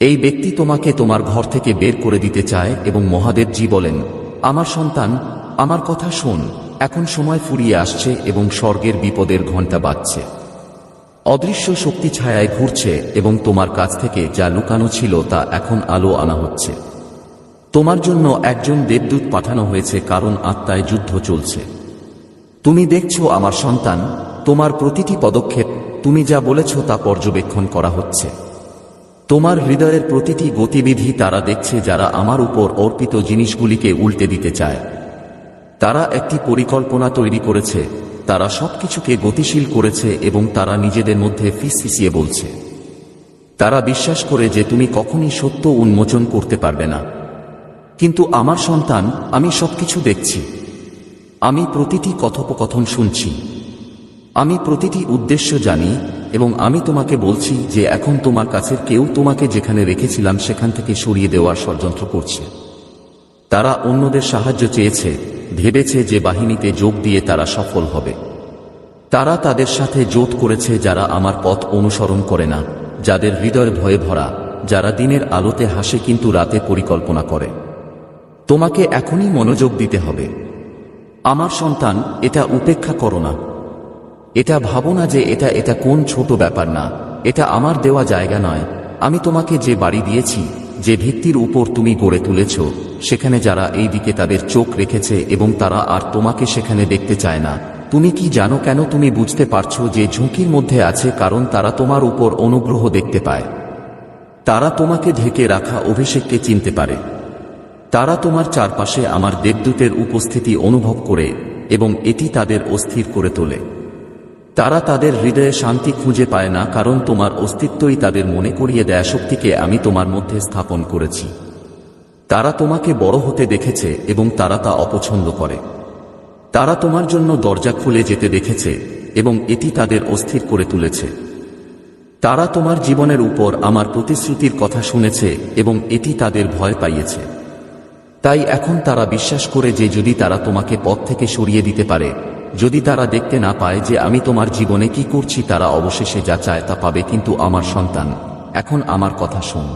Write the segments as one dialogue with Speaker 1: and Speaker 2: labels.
Speaker 1: এই ব্যক্তি তোমাকে তোমার ঘর থেকে বের করে দিতে চায় এবং মহাদেবজি বলেন, আমার সন্তান, আমার কথা শোন, এখন সময় ফুরিয়ে আসছে এবং স্বর্গের বিপদের ঘণ্টা বাজছে। অদৃশ্য শক্তি ছায়ায় ঘুরছে এবং তোমার কাছ থেকে যা লুকানো ছিল তা এখন আলো আনা হচ্ছে। তোমার জন্য একজন দেবদূত পাঠানো হয়েছে কারণ আত্মায় যুদ্ধ চলছে। তুমি দেখছ আমার সন্তান, তোমার প্রতিটি পদক্ষেপ, তুমি যা বলেছ তা পর্যবেক্ষণ করা হচ্ছে। তোমার হৃদয়ের প্রতিটি গতিবিধি তারা দেখছে যারা আমার উপর অর্পিত জিনিসগুলিকে উল্টে দিতে চায়। তারা একটি পরিকল্পনা তৈরি করেছে, তারা সবকিছুকে গতিশীল করেছে এবং তারা নিজেদের মধ্যে ফিসফিসিয়ে বলছে। তারা বিশ্বাস করে যে তুমি কখনই সত্য উন্মোচন করতে পারবে না। কিন্তু আমার সন্তান, আমি সবকিছু দেখছি। আমি প্রতিটি কথোপকথন শুনছি। আমি প্রতিটি উদ্দেশ্য জানি এবং আমি তোমাকে বলছি যে এখন তোমার কাছে কেউ তোমাকে যেখানে রেখেছিলাম সেখান থেকে সরিয়ে দেওয়ার ষড়যন্ত্র করছে। তারা অন্যদের সাহায্য চেয়েছে, ভেবেছে যে বাহিনীতে যোগ দিয়ে তারা সফল হবে। তারা তাদের সাথে জোট করেছে যারা আমার পথ অনুসরণ করে না, যাদের হৃদয় ভয়ে ভরা, যারা দিনের আলোতে হাসে কিন্তু রাতে পরিকল্পনা করে। তোমাকে এখনই মনোযোগ দিতে হবে। আমার সন্তান, এটা উপেক্ষা করো না। এটা ভাবো না যে এটা এটা কোন ছোট ব্যাপার না। এটা আমার দেওয়া জায়গা নয়। আমি তোমাকে যে বাড়ি দিয়েছি, যে ভিত্তির উপর তুমি গড়ে তুলেছ, সেখানে যারা এই দিকে তাদের চোখ রেখেছে এবং তারা আর তোমাকে সেখানে দেখতে চায় না। তুমি কি জানো কেন তুমি বুঝতে পারছ যে ঝুঁকির মধ্যে আছে কারণ তারা তোমার উপর অনুগ্রহ দেখতে পায়। তারা তোমাকে ঢেকে রাখা অভিষেককে চিনতে পারে। তারা তোমার চারপাশে আমার দেবদূতের উপস্থিতি অনুভব করে এবং এটি তাদের অস্থির করে তোলে। তারা তাদের হৃদয়ে শান্তি খুঁজে পায় না, কারণ তোমার অস্তিত্বই তাদের মনে করিয়ে দেয়া শক্তিকে আমি তোমার মধ্যে স্থাপন করেছি। তারা তোমাকে বড় হতে দেখেছে এবং তারা তা অপছন্দ করে। তারা তোমার জন্য দরজা খুলে যেতে দেখেছে এবং এটি তাদের অস্থির করে তুলেছে। তারা তোমার জীবনের উপর আমার প্রতিশ্রুতির কথা শুনেছে এবং এটি তাদের ভয় পাইয়েছে। তাই এখন তারা বিশ্বাস করে যে যদি তারা তোমাকে পথ থেকে সরিয়ে দিতে পারে যদি তারা দেখতে না পায় যে আমি তোমার জীবনে কি করছি, তারা অবশেষে যা চায় তা পাবে, কিন্তু আমার সন্তান, এখন আমার কথা শোন।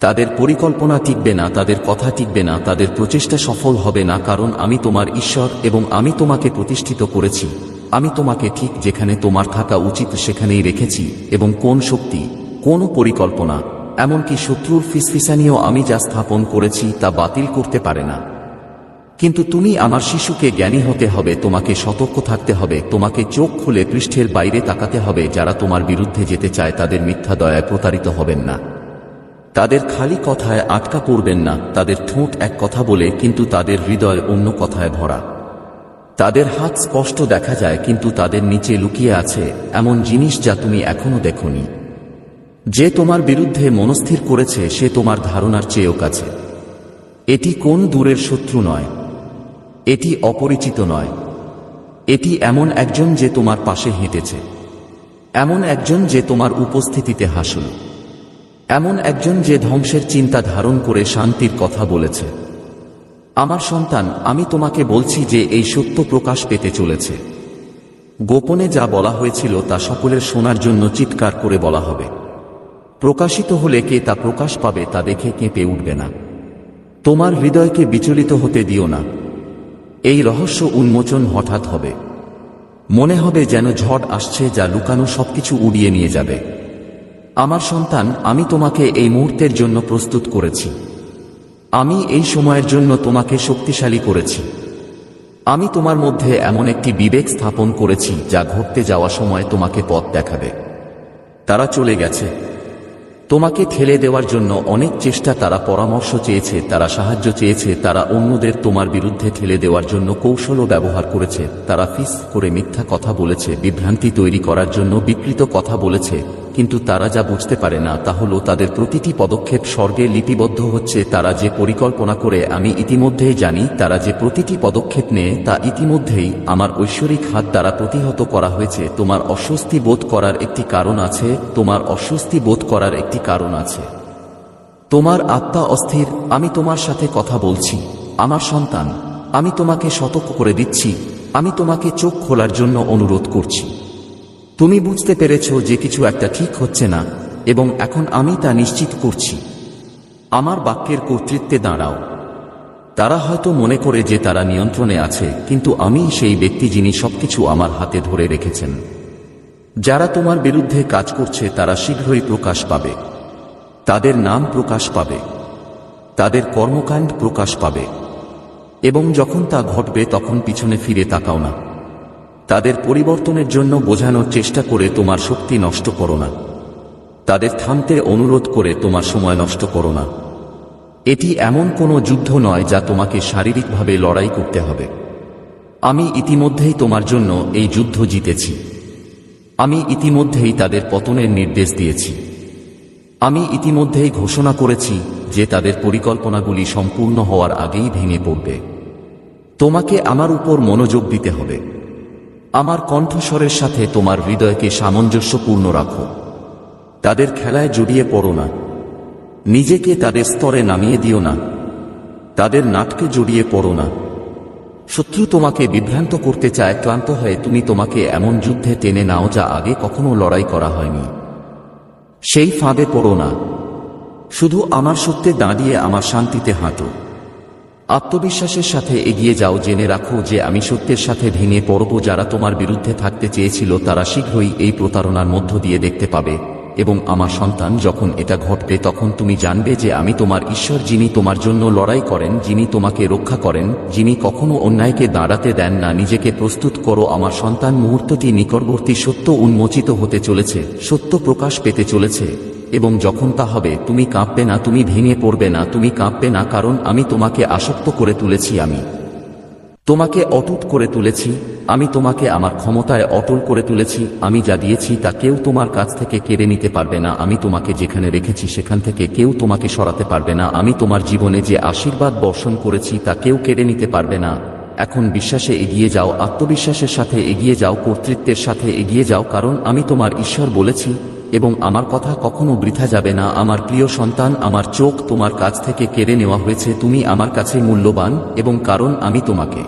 Speaker 1: তাদের পরিকল্পনা টিকবে না, তাদের কথা টিকবে না, তাদের প্রচেষ্টা সফল হবে না, কারণ আমি তোমার ঈশ্বর এবং আমি তোমাকে প্রতিষ্ঠিত করেছি। আমি তোমাকে ঠিক যেখানে তোমার থাকা উচিত সেখানেই রেখেছি, এবং কোন শক্তি, কোন পরিকল্পনা, এমনকি শত্রুর ফিসফিসানিও আমি যা স্থাপন করেছি তা বাতিল করতে পারে না। কিন্তু তুমি আমার শিশুকে জ্ঞানী হতে হবে, তোমাকে সতর্ক থাকতে হবে, তোমাকে চোখ খুলে পৃষ্ঠের বাইরে তাকাতে হবে, যারা তোমার বিরুদ্ধে যেতে চায় তাদের মিথ্যা দয়ায় প্রতারিত হবেন না। তাদের খালি কথায় আটকা পড়বেন না, তাদের ঠোঁট এক কথা বলে, কিন্তু তাদের হৃদয় অন্য কথায় ভরা। তাদের হাত স্পষ্ট দেখা যায়, কিন্তু তাদের নিচে লুকিয়ে আছে এমন জিনিস যা তুমি এখনও দেখনি। যে তোমার বিরুদ্ধে মনস্থির করেছে, সে তোমার ধারণার চেয়েও কাছে। এটি কোন দূরের শত্রু নয়। এটি অপরিচিত নয়। এটি এমন একজন যে তোমার পাশে হেঁটেছে। এমন একজন যে তোমার উপস্থিতিতে হাসল। এমন একজন যে ধ্বংসের চিন্তা ধারণ করে শান্তির কথা বলেছে। আমার সন্তান, আমি তোমাকে বলছি যে এই সত্য প্রকাশ পেতে চলেছে। গোপনে যা বলা হয়েছিল তা সকলের শোনার জন্য চিৎকার করে বলা হবে। প্রকাশিত হলে কে তা প্রকাশ পাবে তা দেখে কেঁপে উঠবে না। তোমার হৃদয়কে বিচলিত হতে দিও না। এই রহস্য উন্মোচন হঠাৎ হবে। মনে হবে যেন ঝড় আসছে যা লুকানো সবকিছু উড়িয়ে নিয়ে যাবে। আমার সন্তান, আমি তোমাকে এই মুহূর্তের জন্য প্রস্তুত করেছি। আমি এই সময়ের জন্য তোমাকে শক্তিশালী করেছি। আমি তোমার মধ্যে এমন একটি বিবেক স্থাপন করেছি যা ঘটতে যাওয়া সময় তোমাকে পথ দেখাবে। তারা চলে গেছে। তোমাকে ঠেলে দেওয়ার জন্য অনেক চেষ্টা তারা পরামর্শ চেয়েছে, তারা সাহায্য চেয়েছে, তারা অন্যদের তোমার বিরুদ্ধে ঠেলে দেওয়ার জন্য কৌশলও ব্যবহার করেছে, তারা ফিস করে মিথ্যা কথা বলেছে, বিভ্রান্তি তৈরি করার জন্য বিকৃত কথা বলেছে। কিন্তু তারা যা বুঝতে পারে না তা হল তাদের প্রতিটি পদক্ষেপ স্বর্গে লিপিবদ্ধ হচ্ছে। তারা যে পরিকল্পনা করে আমি ইতিমধ্যেই জানি, তারা যে প্রতিটি পদক্ষেপ নেয় তা ইতিমধ্যেই আমার ঐশ্বরিক হাত দ্বারা প্রতিহত করা হয়েছে। তোমার অস্বস্তি বোধ করার একটি কারণ আছে, তোমার অস্বস্তি বোধ করার একটি কারণ আছে। তোমার আত্মা অস্থির, আমি তোমার সাথে কথা বলছি। আমার সন্তান, আমি তোমাকে সতর্ক করে দিচ্ছি। আমি তোমাকে চোখ খোলার জন্য অনুরোধ করছি। তুমি বুঝতে পেরেছ যে কিছু একটা ঠিক হচ্ছে না, এবং এখন আমি তা নিশ্চিত করছি। আমার বাক্যের কর্তৃত্বে দাঁড়াও। তারা হয়তো মনে করে যে তারা নিয়ন্ত্রণে আছে, কিন্তু আমি সেই ব্যক্তি যিনি সবকিছু আমার হাতে ধরে রেখেছেন। যারা তোমার বিরুদ্ধে কাজ করছে, তারা শীঘ্রই প্রকাশ পাবে। তাদের নাম প্রকাশ পাবে। তাদের কর্মকাণ্ড প্রকাশ পাবে। এবং যখন তা ঘটবে, তখন পিছনে ফিরে তাকাও না। তাদের পরিবর্তনের জন্য বোঝানোর চেষ্টা করে তোমার শক্তি নষ্ট করো না। তাদের থামতে অনুরোধ করে তোমার সময় নষ্ট করো না। এটি এমন কোনো যুদ্ধ নয় যা তোমাকে শারীরিকভাবে লড়াই করতে হবে। আমি ইতিমধ্যেই তোমার জন্য এই যুদ্ধ জিতেছি। আমি ইতিমধ্যেই তাদের পতনের নির্দেশ দিয়েছি। আমি ইতিমধ্যেই ঘোষণা করেছি যে তাদের পরিকল্পনাগুলি সম্পূর্ণ হওয়ার আগেই ভেঙে পড়বে। তোমাকে আমার উপর মনোযোগ দিতে হবে। আমার কণ্ঠস্বরের সাথে তোমার হৃদয়কে সামঞ্জস্যপূর্ণ রাখো। তাদের খেলায় জড়িয়ে পড়ো না। নিজেকে তাদের স্তরে নামিয়ে দিও না। তাদের নাটকে জড়িয়ে পড়ো না। শত্রু তোমাকে বিভ্রান্ত করতে চায়, ক্লান্ত হয়ে তুমি তোমাকে এমন যুদ্ধে টেনে নাও যা আগে কখনো লড়াই করা হয়নি। সেই ফাঁদে পড়ো না। শুধু আমার সত্যে দাঁড়িয়ে আমার শান্তিতে হাঁটো। আত্মবিশ্বাসের সাথে এগিয়ে যাও, জেনে রাখো যে আমি সত্যের সাথে ভেঙে পড়ব। যারা তোমার বিরুদ্ধে থাকতে চেয়েছিল, তারা শীঘ্রই এই প্রতারণার মধ্য দিয়ে দেখতে পাবে। এবং আমার সন্তান, যখন এটা ঘটবে, তখন তুমি জানবে যে আমি তোমার ঈশ্বর, যিনি তোমার জন্য লড়াই করেন, যিনি তোমাকে রক্ষা করেন, যিনি কখনো অন্যায়কে দাঁড়াতে দেন না। নিজেকে প্রস্তুত করো, আমার সন্তান মুহূর্তটি নিকটবর্তী সত্য উন্মোচিত হতে চলেছে, সত্য প্রকাশ পেতে চলেছে। এবং যখন তা হবে, তুমি কাঁপবে না, তুমি ভেঙে পড়বে না, তুমি কাঁপবে না, কারণ আমি তোমাকে আসক্ত করে তুলেছি আমি। তোমাকে অটুট করে তুলেছি, আমি তোমাকে আমার ক্ষমতায় অটল করে তুলেছি, আমি যা দিয়েছি তা কেউ তোমার কাছ থেকে কেড়ে নিতে পারবে না, আমি তোমাকে যেখানে রেখেছি সেখান থেকে কেউ তোমাকে সরাতে পারবে না, আমি তোমার জীবনে যে আশীর্বাদ বর্ষণ করেছি তা কেউ কেড়ে নিতে পারবে না। এখন বিশ্বাসে এগিয়ে যাও, আত্মবিশ্বাসের সাথে এগিয়ে যাও, কর্তৃত্বের সাথে এগিয়ে যাও, কারণ আমি তোমার ঈশ্বর বলেছি এবং আমার কথা কখনো বৃথা যাবে না। আমার প্রিয় সন্তান, আমার চোখ তোমার কাছ থেকে কেড়ে নেওয়া হয়েছে। তুমি আমার কাছে মূল্যবান এবং কারণ আমি তোমাকে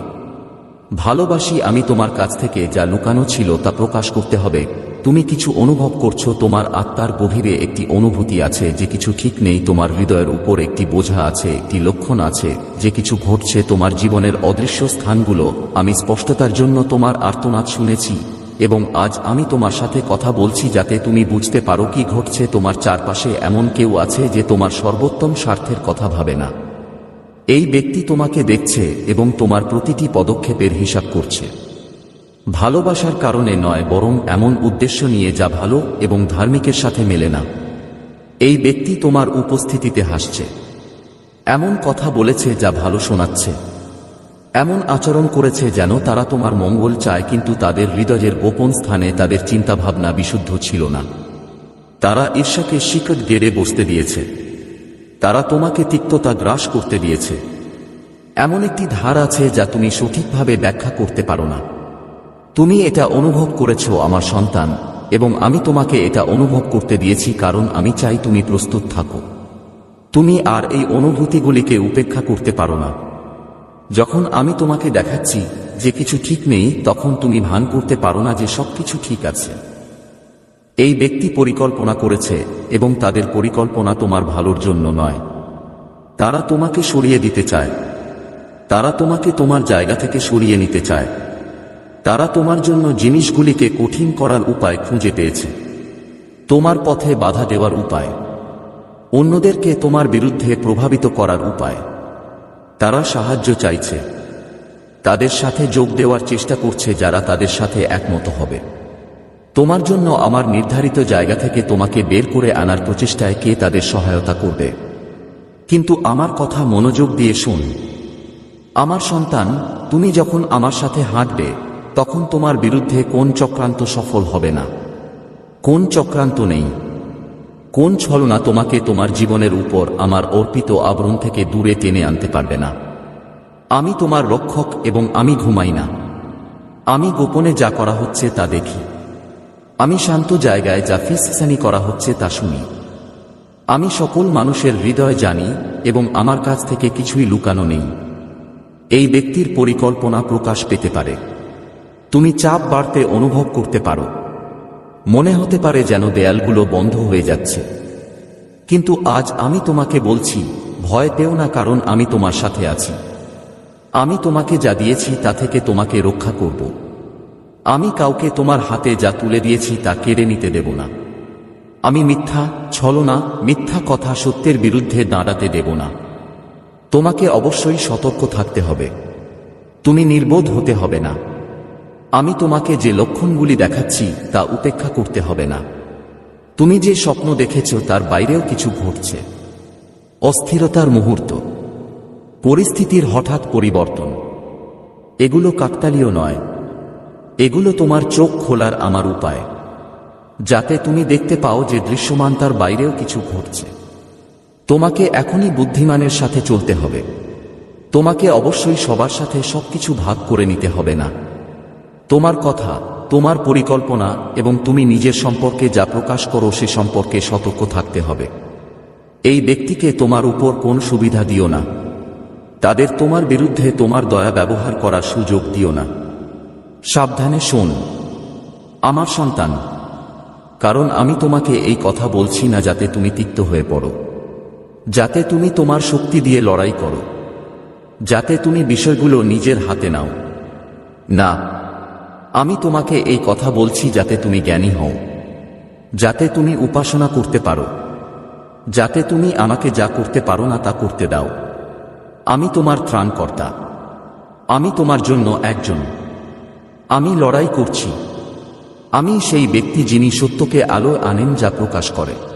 Speaker 1: ভালোবাসি। আমি তোমার কাছ থেকে যা লুকানো ছিল তা প্রকাশ করতে হবে। তুমি কিছু অনুভব করছ। তোমার আত্মার গভীরে একটি অনুভূতি আছে যে কিছু ঠিক নেই। তোমার হৃদয়ের উপর একটি বোঝা আছে, একটি লক্ষণ আছে যে কিছু ঘটছে। তোমার জীবনের অদৃশ্য স্থানগুলো আমি স্পষ্টতার জন্য তোমার আর্তনাদ শুনেছি। এবং আজ আমি তোমার সাথে কথা বলছি যাতে তুমি বুঝতে পারো কি ঘটছে তোমার চারপাশে এমন কেউ আছে যে তোমার সর্বোত্তম স্বার্থের কথা ভাবে না। এই ব্যক্তি তোমাকে দেখছে এবং তোমার প্রতিটি পদক্ষেপের হিসাব করছে। ভালোবাসার কারণে নয়, বরং এমন উদ্দেশ্য নিয়ে যা ভালো এবং ধার্মিকের সাথে মেলে না। এই ব্যক্তি তোমার উপস্থিতিতে হাসছে। এমন কথা বলেছে যা ভালো শোনাচ্ছে। এমন আচরণ করেছে যেন তারা তোমার মঙ্গল চায়, কিন্তু তাদের হৃদয়ের গোপন স্থানে তাদের চিন্তাভাবনা বিশুদ্ধ ছিল না। তারা ঈর্ষাকে শিকট গেড়ে বসতে দিয়েছে। তারা তোমাকে তিক্ততা গ্রাস করতে দিয়েছে। এমন একটি ধার আছে যা তুমি সঠিকভাবে ব্যাখ্যা করতে পারো না। তুমি এটা অনুভব করেছ, আমার সন্তান, এবং আমি তোমাকে এটা অনুভব করতে দিয়েছি, কারণ আমি চাই তুমি প্রস্তুত থাকো। তুমি আর এই অনুভূতিগুলিকে উপেক্ষা করতে পারো না। যখন আমি তোমাকে দেখাচ্ছি যে কিছু ঠিক নেই, তখন তুমি ভান করতে পারো না যে সবকিছু ঠিক আছে। এই ব্যক্তি পরিকল্পনা করেছে, এবং তাদের পরিকল্পনা তোমার ভালোর জন্য নয়। তারা তোমাকে সরিয়ে দিতে চায়। তারা তোমাকে তোমার জায়গা থেকে সরিয়ে নিতে চায়। তারা তোমার জন্য জিনিসগুলিকে কঠিন করার উপায় খুঁজে পেয়েছে। তোমার পথে বাধা দেওয়ার উপায়। অন্যদেরকে তোমার বিরুদ্ধে প্রভাবিত করার উপায়। তারা সাহায্য চাইছে। তাদের সাথে যোগ দেওয়ার চেষ্টা করছে যারা তাদের সাথে একমত হবে। তোমার জন্য আমার নির্ধারিত জায়গা থেকে তোমাকে বের করে আনার প্রচেষ্টায় কে তাদের সহায়তা করবে। কিন্তু আমার কথা মনোযোগ দিয়ে শুন। আমার সন্তান, তুমি যখন আমার সাথে হাঁটবে, তখন তোমার বিরুদ্ধে কোন চক্রান্ত সফল হবে না। কোন চক্রান্ত নেই। কোন ছলনা তোমাকে তোমার জীবনের উপর আমার অর্পিত আবরণ থেকে দূরে টেনে আনতে পারবে না। আমি তোমার রক্ষক এবং আমি ঘুমাই না। আমি গোপনে যা করা হচ্ছে তা দেখি। আমি শান্ত জায়গায় যা ফিসসানি করা হচ্ছে তা শুনি। আমি সকল মানুষের হৃদয় জানি এবং আমার কাছ থেকে কিছুই লুকানো নেই। এই ব্যক্তির পরিকল্পনা প্রকাশ পেতে পারে। তুমি চাপ বাড়তে অনুভব করতে পারো। মনে হতে পারে যেন দেয়ালগুলো বন্ধ হয়ে যাচ্ছে। কিন্তু আজ আমি তোমাকে বলছি, ভয় পেও না কারণ আমি তোমার সাথে আছি। আমি তোমাকে যা দিয়েছি তা থেকে তোমাকে রক্ষা করব। আমি কাউকে তোমার হাতে যা তুলে দিয়েছি তা কেড়ে নিতে দেব না। আমি মিথ্যা, ছলনা, মিথ্যা কথা সত্যের বিরুদ্ধে দাঁড়াতে দেব না। তোমাকে অবশ্যই সতর্ক থাকতে হবে। তুমি নির্বোধ হতে হবে না। আমি তোমাকে যে লক্ষণগুলি দেখাচ্ছি তা উপেক্ষা করতে হবে না। তুমি যে স্বপ্ন দেখেছ তার বাইরেও কিছু ঘটছে। অস্থিরতার মুহূর্ত। পরিস্থিতির হঠাৎ পরিবর্তন। এগুলো কাকতালীয় নয়। এগুলো তোমার চোখ খোলার আমার উপায়। যাতে তুমি দেখতে পাও যে দৃশ্যমান তার বাইরেও কিছু ঘটছে। তোমাকে এখনই বুদ্ধিমানের সাথে চলতে হবে। তোমাকে অবশ্যই সবার সাথে সবকিছু ভাগ করে নিতে হবে না। তোমার কথা, তোমার পরিকল্পনা এবং তুমি নিজের সম্পর্কে যা প্রকাশ করো সে সম্পর্কে সতর্ক থাকতে হবে। এই ব্যক্তিকে তোমার উপর কোন সুবিধা দিও না। তাদের তোমার বিরুদ্ধে তোমার দয়া ব্যবহার করার সুযোগ দিও না। সাবধানে শোন। আমার সন্তান, কারণ আমি তোমাকে এই কথা বলছি না যাতে তুমি তিক্ত হয়ে পড়ো। যাতে তুমি তোমার শক্তি দিয়ে লড়াই করো। যাতে তুমি বিষয়গুলো নিজের হাতে নাও। না আমি তোমাকে এই কথা বলছি যাতে তুমি জ্ঞানী হও। যাতে তুমি উপাসনা করতে পারো। যাতে তুমি আমাকে যা করতে পারো না তা করতে দাও। আমি তোমার ত্রাণকর্তা। আমি তোমার জন্য একজন। আমি লড়াই করছি। আমি সেই ব্যক্তি যিনি সত্যকে আলো আনেন যা প্রকাশ করে।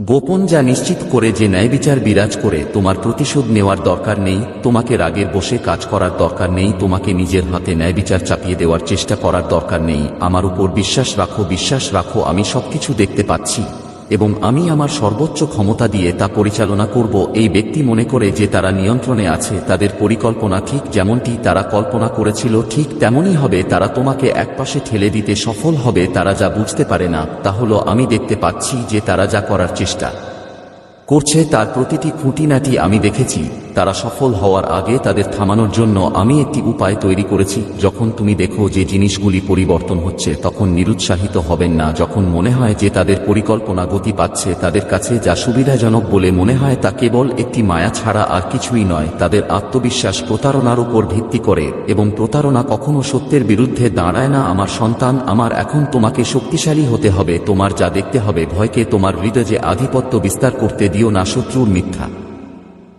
Speaker 1: গোপন যা নিশ্চিত করে যে ন্যায় বিচার বিরাজ করে, তোমার প্রতিশোধ নেওয়ার দরকার নেই, তোমাকে রাগের বসে কাজ করার দরকার নেই, তোমাকে নিজের হাতে ন্যায় বিচার চাপিয়ে দেওয়ার চেষ্টা করার দরকার নেই, আমার উপর বিশ্বাস রাখো বিশ্বাস রাখো, আমি সবকিছু দেখতে পাচ্ছি। এবং আমি আমার সর্বোচ্চ ক্ষমতা দিয়ে তা পরিচালনা করব। এই ব্যক্তি মনে করে যে তারা নিয়ন্ত্রণে আছে, তাদের পরিকল্পনা ঠিক যেমনটি তারা কল্পনা করেছিল, ঠিক তেমনই হবে। তারা তোমাকে একপাশে ঠেলে দিতে সফল হবে, তারা যা বুঝতে পারে না, তা হলো আমি দেখতে পাচ্ছি যে তারা যা করার চেষ্টা করছে, তার প্রতিটি খুঁটিনাটি আমি দেখেছি। তারা সফল হওয়ার আগে তাদের থামানোর জন্য আমি একটি উপায় তৈরি করেছি। যখন তুমি দেখো যে জিনিসগুলি পরিবর্তন হচ্ছে, তখন নিরুৎসাহিত হবেন না। যখন মনে হয় যে তাদের পরিকল্পনা গতি পাচ্ছে, তাদের কাছে যা সুবিধাজনক বলে মনে হয় তা কেবল একটি মায়া ছাড়া আর কিছুই নয়। তাদের আত্মবিশ্বাস প্রতারণার উপর ভিত্তি করে এবং প্রতারণা কখনো সত্যের বিরুদ্ধে দাঁড়ায় না। আমার সন্তান, আমার এখন তোমাকে শক্তিশালী হতে হবে। তোমার যা দেখতে হবে, ভয়কে তোমার হৃদয়ে আধিপত্য বিস্তার করতে দিও না, শত্রুর মিথ্যা।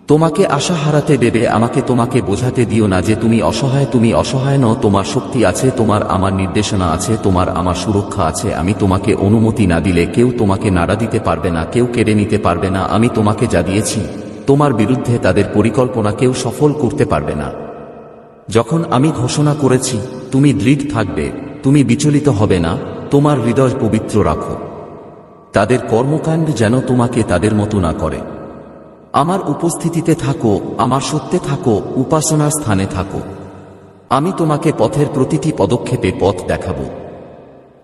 Speaker 1: তোমাকে আশা হারাতে দেবে, আমাকে তোমাকে বোঝাতে দিও না যে তুমি অসহায় তুমি অসহায় নও, তোমার শক্তি আছে, তোমার আমার নির্দেশনা আছে, তোমার আমার সুরক্ষা আছে, আমি তোমাকে অনুমতি না দিলে কেউ তোমাকে নাড়া দিতে পারবে না, কেউ কেড়ে নিতে পারবে না, আমি তোমাকে যা দিয়েছি, তোমার বিরুদ্ধে তাদের পরিকল্পনা কেউ সফল করতে পারবে না। যখন আমি ঘোষণা করেছি, তুমি দৃঢ় থাকবে, তুমি বিচলিত হবে না, তোমার হৃদয় পবিত্র রাখো। তাদের কর্মকাণ্ড যেন তোমাকে তাদের মতো না করে। আমার উপস্থিতিতে থাকো, আমার সত্যে থাকো, উপাসনার স্থানে থাকো। আমি তোমাকে পথের প্রতিটি পদক্ষেপে পথ দেখাবো।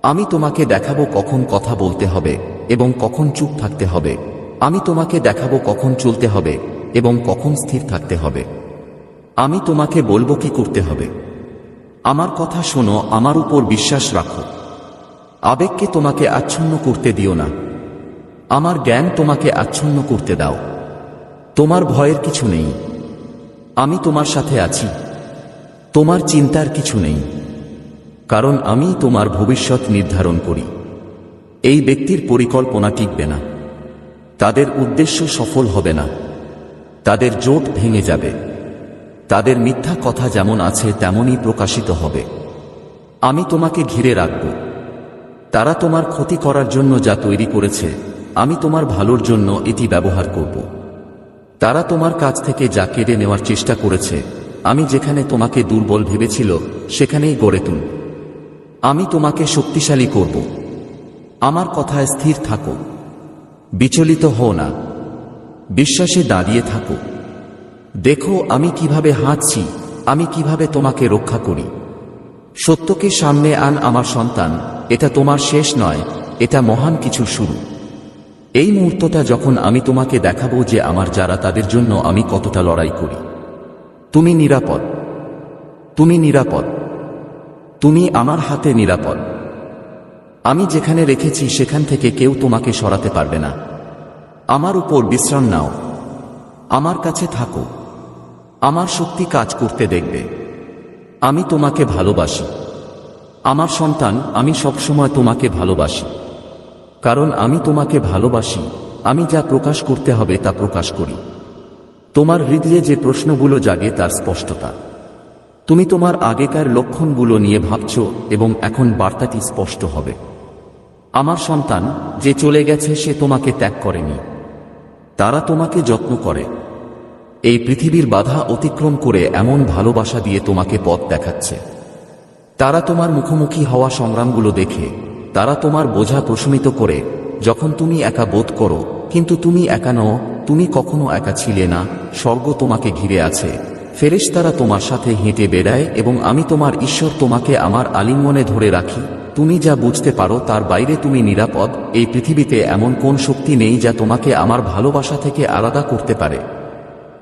Speaker 1: আমি তোমাকে দেখাবো কখন কথা বলতে হবে এবং কখন চুপ থাকতে হবে। আমি তোমাকে দেখাবো কখন চলতে হবে এবং কখন স্থির থাকতে হবে। আমি তোমাকে বলব কি করতে হবে। আমার কথা শোনো, আমার উপর বিশ্বাস রাখো। আবেগকে তোমাকে আচ্ছন্ন করতে দিও না। আমার জ্ঞান তোমাকে আচ্ছন্ন করতে দাও। তোমার ভয়ের কিছু নেই। আমি তোমার সাথে আছি। তোমার চিন্তার কিছু নেই। কারণ আমি তোমার ভবিষ্যৎ নির্ধারণ করি। এই ব্যক্তির পরিকল্পনা টিকবে না। তাদের উদ্দেশ্য সফল হবে না। তাদের জোট ভেঙে যাবে। তাদের মিথ্যা কথা যেমন আছে, তেমনই প্রকাশিত হবে। আমি তোমাকে ঘিরে রাখব। তারা তোমার ক্ষতি করার জন্য যা তৈরি করেছে, আমি তোমার ভালোর জন্য এটি ব্যবহার করব। তারা তোমার কাছ থেকে যা কেড়ে নেওয়ার চেষ্টা করেছে, আমি যেখানে তোমাকে দুর্বল ভেবেছিল, সেখানেই গড়ে তুল। আমি তোমাকে শক্তিশালী করব। আমার কথায় স্থির থাকো। বিচলিত হও না। বিশ্বাসে দাঁড়িয়ে থাকো। দেখো আমি কীভাবে হাঁটছি, আমি কীভাবে তোমাকে রক্ষা করি। সত্যকে সামনে আন আমার সন্তান, এটা তোমার শেষ নয়, এটা মহান কিছু শুরু। এই মুহূর্তটা যখন আমি তোমাকে দেখাবো যে আমার যারা তাদের জন্য আমি কতটা লড়াই করি। তুমি নিরাপদ। তুমি নিরাপদ। তুমি আমার হাতে নিরাপদ। আমি যেখানে রেখেছি সেখান থেকে কেউ তোমাকে সরাতে পারবে না। আমার উপর বিশ্রাম নাও। আমার কাছে থাকো। আমার শক্তি কাজ করতে দেখবে। আমি তোমাকে ভালোবাসি। আমার সন্তান, আমি সবসময় তোমাকে ভালোবাসি। কারণ আমি তোমাকে ভালোবাসি। আমি যা প্রকাশ করতে হবে তা প্রকাশ করি। তোমার হৃদয়ে যে প্রশ্নগুলো জাগে তার স্পষ্টতা। তুমি তোমার আগেকার লক্ষণগুলো নিয়ে ভাবছ এবং এখন বার্তাটি স্পষ্ট হবে। আমার সন্তান, যে চলে গেছে সে তোমাকে ত্যাগ করেনি। তারা তোমাকে যত্ন করে। এই পৃথিবীর বাধা অতিক্রম করে এমন ভালোবাসা দিয়ে তোমাকে পথ দেখাচ্ছে। তারা তোমার মুখোমুখি হওয়া সংগ্রামগুলো দেখে তারা তোমার বোঝা প্রশমিত করে, যখন তুমি একা বোধ করো, কিন্তু তুমি একা নও, তুমি কখনো একা ছিলে না, স্বর্গ তোমাকে ঘিরে আছে। ফেরেশতারা তোমার সাথে হেঁটে বেড়ায় এবং আমি তোমার ঈশ্বর তোমাকে আমার আলিঙ্গনে ধরে রাখি। তুমি যা বুঝতে পারো তার বাইরে তুমি নিরাপদ, এই পৃথিবীতে এমন কোন শক্তি নেই যা তোমাকে আমার ভালোবাসা থেকে আলাদা করতে পারে।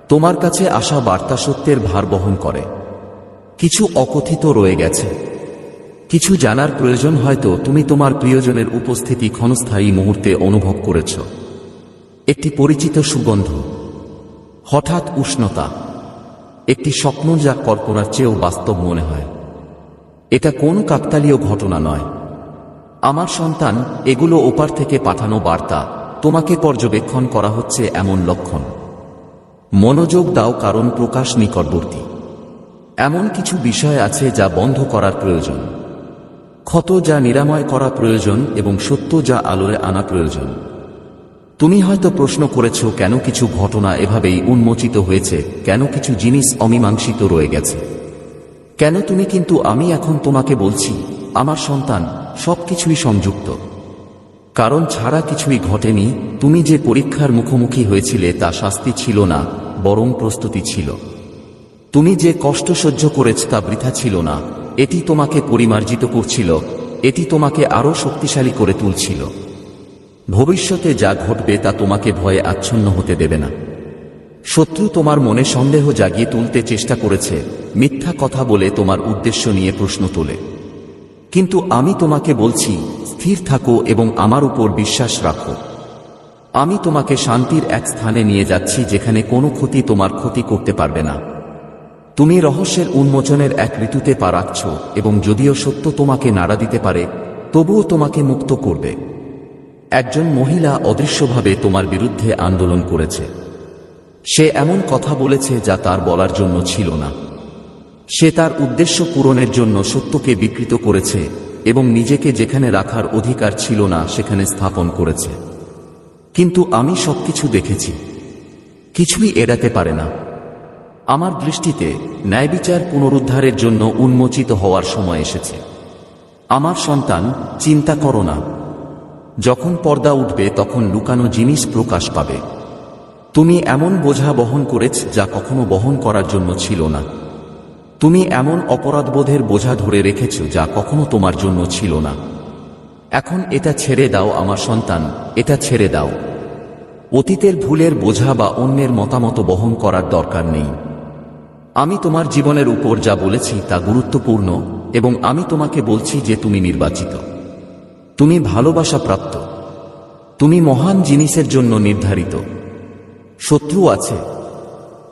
Speaker 1: তোমার কাছে আসা বার্তা সত্যের ভার বহন করে। কিছু অকথিত রয়ে গেছে। কিছু জানার প্রয়োজন হয়তো তুমি তোমার প্রিয়জনের উপস্থিতি ক্ষণস্থায়ী মুহূর্তে অনুভব করেছ। একটি পরিচিত সুগন্ধ। হঠাৎ উষ্ণতা। একটি স্বপ্ন যা কল্পনার চেয়েও বাস্তব মনে হয়। এটা কোন কাকতালীয় ঘটনা নয়। আমার সন্তান এগুলো ওপার থেকে পাঠানো বার্তা তোমাকে পর্যবেক্ষণ করা হচ্ছে এমন লক্ষণ। মনোযোগ দাও কারণ প্রকাশ নিকটবর্তী। এমন কিছু বিষয় আছে যা বন্ধ করার প্রয়োজন। ক্ষত যা নিরাময় করা প্রয়োজন এবং সত্য যা আলোয় আনা প্রয়োজন। তুমি হয়তো প্রশ্ন করেছ, কেন কিছু ঘটনা এভাবেই উন্মোচিত হয়েছে, কেন কিছু জিনিস অমীমাংসিত রয়ে গেছে। কেন তুমি কিন্তু আমি এখন তোমাকে বলছি, আমার সন্তান সবকিছুই সংযুক্ত। কারণ ছাড়া কিছুই ঘটেনি, তুমি যে পরীক্ষার মুখোমুখি হয়েছিলে তা শাস্তি ছিল না, বরং প্রস্তুতি ছিল। তুমি যে কষ্ট সহ্য করেছ তা বৃথা ছিল না এটি তোমাকে পরিমার্জিত করছিল, এটি তোমাকে আরও শক্তিশালী করে তুলছিল। ভবিষ্যতে যা ঘটবে তা তোমাকে ভয়ে আচ্ছন্ন হতে দেবে না। শত্রু তোমার মনে সন্দেহ জাগিয়ে তুলতে চেষ্টা করেছে, মিথ্যা কথা বলে তোমার উদ্দেশ্য নিয়ে প্রশ্ন তোলে। কিন্তু আমি তোমাকে বলছি, স্থির থাকো এবং আমার উপর বিশ্বাস রাখো। আমি তোমাকে শান্তির এক স্থানে নিয়ে যাচ্ছি যেখানে কোনো ক্ষতি তোমার ক্ষতি করতে পারবে না। তুমি রহস্যের উন্মোচনের এক ঋতুতে পা রাখছ এবং যদিও সত্য তোমাকে নাড়া দিতে পারে, তবুও তোমাকে মুক্ত করবে। একজন মহিলা অদৃশ্যভাবে তোমার বিরুদ্ধে আন্দোলন করেছে। সে এমন কথা বলেছে যা তার বলার জন্য ছিল না। সে তার উদ্দেশ্য পূরণের জন্য সত্যকে বিকৃত করেছে এবং নিজেকে যেখানে রাখার অধিকার ছিল না, সেখানে স্থাপন করেছে। কিন্তু আমি সবকিছু দেখেছি। কিছুই এড়াতে পারে না। আমার দৃষ্টিতে ন্যায়বিচার পুনরুদ্ধারের জন্য উন্মোচিত হওয়ার সময় এসেছে। আমার সন্তান, চিন্তা করো না। যখন পর্দা উঠবে, তখন লুকানো জিনিস প্রকাশ পাবে। তুমি এমন বোঝা বহন করেছ যা কখনো বহন করার জন্য ছিল না। তুমি এমন অপরাধবোধের বোঝা ধরে রেখেছ যা কখনো তোমার জন্য ছিল না। এখন এটা ছেড়ে দাও আমার সন্তান, এটা ছেড়ে দাও। অতীতের ভুলের বোঝা বা অন্যের মতামত বহন করার দরকার নেই। আমি তোমার জীবনের উপর যা বলেছি তা গুরুত্বপূর্ণ এবং আমি তোমাকে বলছি যে তুমি নির্বাচিত। তুমি ভালোবাসা প্রাপ্ত। তুমি মহান জিনিসের জন্য নির্ধারিত। শত্রু আছে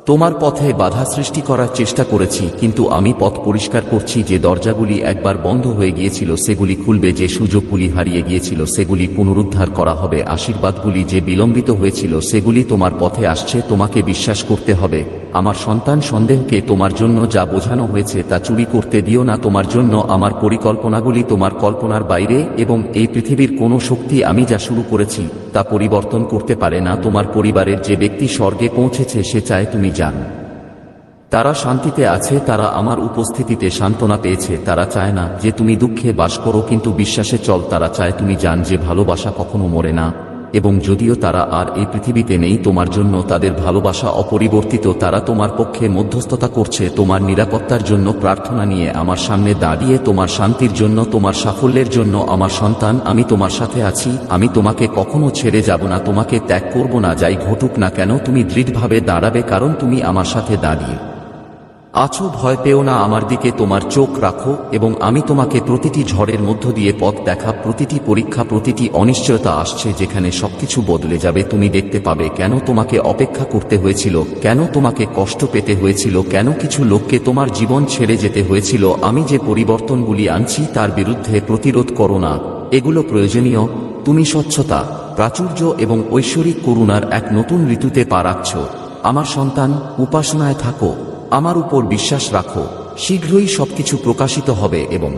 Speaker 1: তোমার পথে বাধা সৃষ্টি করার চেষ্টা করেছি, কিন্তু আমি পথ পরিষ্কার করছি যে দরজাগুলি একবার বন্ধ হয়ে গিয়েছিল, সেগুলি খুলবে, যে সুযোগগুলি হারিয়ে গিয়েছিল, সেগুলি পুনরুদ্ধার করা হবে, আশীর্বাদগুলি যে বিলম্বিত হয়েছিল, সেগুলি তোমার পথে আসছে, তোমাকে বিশ্বাস করতে হবে। আমার সন্তান সন্দেহকে তোমার জন্য যা বোঝানো হয়েছে তা চুরি করতে দিও না, তোমার জন্য আমার পরিকল্পনাগুলি তোমার কল্পনার বাইরে, এবং এই পৃথিবীর কোনো শক্তি আমি যা শুরু করেছি তা পরিবর্তন করতে পারে না। তোমার পরিবারের যে ব্যক্তি স্বর্গে পৌঁছেছে, সে চায় তুমি যান। তারা শান্তিতে আছে, তারা আমার উপস্থিতিতে সান্ত্বনা পেয়েছে। তারা চায় না যে তুমি দুঃখে বাস করো, কিন্তু বিশ্বাসে চল, তারা চায় তুমি যান যে ভালোবাসা কখনো মরে না। এবং যদিও তারা আর এই পৃথিবীতে নেই, তোমার জন্য তাদের ভালোবাসা অপরিবর্তিত, তারা তোমার পক্ষে মধ্যস্থতা করছে, তোমার নিরাপত্তার জন্য প্রার্থনা নিয়ে আমার সামনে দাঁড়িয়ে, তোমার শান্তির জন্য, তোমার সাফল্যের জন্য আমার সন্তান, আমি তোমার সাথে আছি, আমি তোমাকে কখনো ছেড়ে যাব না, তোমাকে ত্যাগ করব না, যাই ঘটুক না কেন, তুমি দৃঢ়ভাবে দাঁড়াবে কারণ তুমি আমার সাথে দাঁড়িয়ে। আছো ভয় পেও না, আমার দিকে তোমার চোখ রাখো এবং আমি তোমাকে প্রতিটি ঝড়ের মধ্য দিয়ে পথ দেখা, প্রতিটি পরীক্ষা, প্রতিটি অনিশ্চয়তা আসছে যেখানে সবকিছু বদলে যাবে। তুমি দেখতে পাবে কেন তোমাকে অপেক্ষা করতে হয়েছিল, কেন তোমাকে কষ্ট পেতে হয়েছিল, কেন কিছু লোককে তোমার জীবন ছেড়ে যেতে হয়েছিল। আমি যে পরিবর্তনগুলি আনছি তার বিরুদ্ধে প্রতিরোধ করো না। এগুলো প্রয়োজনীয়। তুমি স্বচ্ছতা, প্রাচুর্য এবং ঐশ্বরিক করুণার এক নতুন ঋতুতে পা আমার সন্তান, উপাসনায় থাকো। আমার উপর বিশ্বাস রাখো, শীঘ্রই সবকিছু প্রকাশিত হবে এবং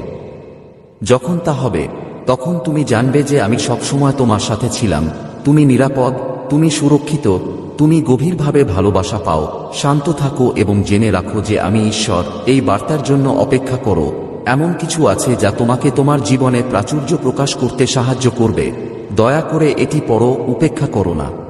Speaker 1: যখন তা হবে, তখন তুমি জানবে যে আমি সবসময় তোমার সাথে ছিলাম, তুমি নিরাপদ, তুমি সুরক্ষিত, তুমি গভীরভাবে ভালোবাসা পাও, শান্ত থাকো এবং জেনে রাখো যে আমি ঈশ্বর, এই বার্তার জন্য অপেক্ষা করো, এমন কিছু আছে যা তোমাকে তোমার জীবনে প্রাচুর্য প্রকাশ করতে সাহায্য করবে, দয়া করে এটি পড়ো, উপেক্ষা করো না।